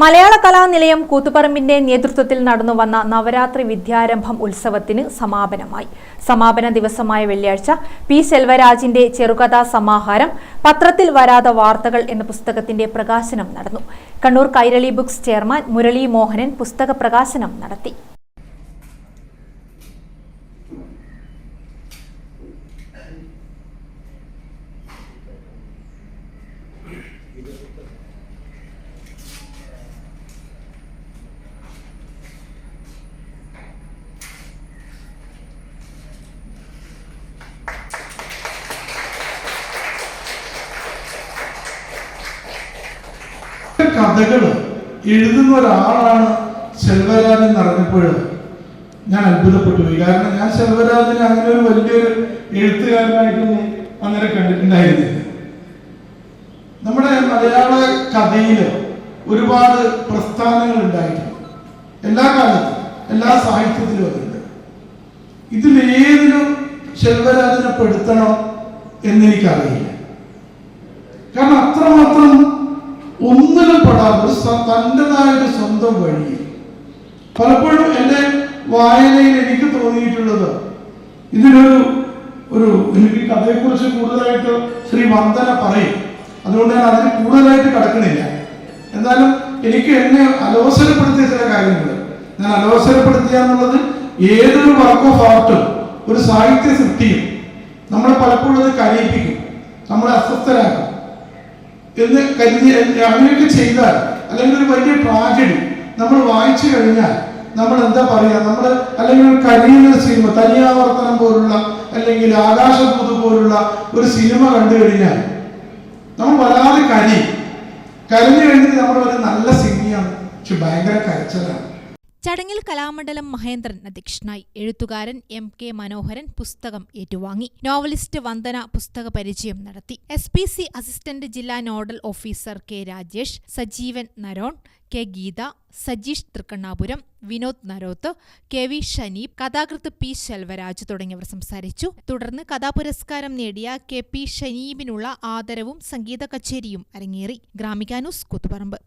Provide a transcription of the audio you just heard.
മലയാള കലാനിലയം കൂത്തുപറമ്പിന്റെ നേതൃത്വത്തിൽ നടന്നു വന്ന നവരാത്രി വിദ്യാരംഭം ഉത്സവത്തിന് സമാപനമായി. സമാപന ദിവസമായ വെള്ളിയാഴ്ച പി സെൽവരാജിന്റെ ചെറുകഥാ സമാഹാരം പത്രത്തിൽ വരാത വാർത്തകൾ എന്ന പുസ്തകത്തിന്റെ പ്രകാശനം നടന്നു. കണ്ണൂർ കൈരളി ബുക്സ് ചെയർമാൻ മുരളി മോഹനൻ പുസ്തക പ്രകാശനം നടത്തി. കഥകൾ എഴുതുന്ന ഒരാളാണ് ശെൽവരാജൻ അറിഞ്ഞപ്പോൾ ഞാൻ അത്ഭുതപ്പെട്ടു പോയി കാരണം ഞാൻ സെൽവരാജനെ അങ്ങനെ ഒരു വലിയൊരു എഴുത്തുകാരനായിട്ടൊന്നും അങ്ങനെ കണ്ടിട്ടുണ്ടായിരുന്നില്ല. നമ്മുടെ മലയാള കഥയിൽ ഒരുപാട് പ്രസ്ഥാനങ്ങൾ ഉണ്ടായിട്ടുണ്ട്. എല്ലാ കാലത്തും എല്ലാ സാഹിത്യത്തിലും അതുണ്ട്. ഇതിലേതിലും ശെൽവരാജനെ പെടുത്തണം എന്നെനിക്കറിയില്ല കാരണം അത്രമാത്രം ഒന്നിലും പെടാതെ ഒരു സ- തന്റെതായ ഒരു സ്വന്തം വഴി. പലപ്പോഴും എന്റെ വായനയിൽ എനിക്ക് തോന്നിയിട്ടുള്ളത് ഇതിനൊരു ഒരു എനിക്ക് കഥയെക്കുറിച്ച് കൂടുതലായിട്ട് ശ്രീ വന്ദന പറയും. അതുകൊണ്ട് ഞാൻ അതിന് കൂടുതലായിട്ട് കടക്കുന്നില്ല എന്നാലും എനിക്ക് എന്നെ അലോസരപ്പെടുത്തിയ ചില കാര്യങ്ങൾ. ഞാൻ അലോസരപ്പെടുത്തുക എന്നുള്ളത് ഏതൊരു വർക്ക് ഓഫ് ആർട്ടും ഒരു സാഹിത്യ സൃഷ്ടിയും നമ്മളെ പലപ്പോഴും അത് കരയിപ്പിക്കും. നമ്മളെ അസ്വസ്ഥരാക്കും. എന്ന് കരുതി അങ്ങനെയൊക്കെ ചെയ്താൽ അല്ലെങ്കിൽ ഒരു വലിയ ട്രാജഡി നമ്മൾ വായിച്ചു കഴിഞ്ഞാൽ നമ്മൾ എന്താ പറയുക നമ്മൾ അല്ലെങ്കിൽ ഒരു കഴിയുന്ന സിനിമ തനിയാവർത്തനം പോലുള്ള അല്ലെങ്കിൽ ആകാശപൂത് പോലുള്ള ഒരു സിനിമ കണ്ടു കഴിഞ്ഞാൽ നമ്മൾ വല്ലാതെ കരി കരഞ്ഞു കഴിഞ്ഞിട്ട് നമ്മൾ ഒരു നല്ല സിനിമയാണ്. പക്ഷെ ഭയങ്കര കരച്ചലാണ്. ചടങ്ങിൽ കലാമണ്ഡലം മഹേന്ദ്രൻ അധ്യക്ഷനായി എഴുത്തുകാരൻ എം കെ മനോഹരൻ പുസ്തകം ഏറ്റുവാങ്ങി. നോവലിസ്റ്റ് വന്ദന പുസ്തക പരിചയം നടത്തി. എസ് പി സി അസിസ്റ്റന്റ് ജില്ലാ nodal officer K Rajesh Sajeevan Naron K Geetha Sajeesh Thrikkannapuram Vinod Naroth K V Shaneeb കഥാകൃത്ത് പി ശെൽവരാജ് തുടങ്ങിയവർ സംസാരിച്ചു. തുടർന്ന് കഥാപുരസ്കാരം നേടിയ കെ പി ഷനീബിനുള്ള ആദരവും സംഗീത കച്ചേരിയും അരങ്ങേറി. ഗ്രാമികാനൂസ് കൂത്തുപറമ്പ്.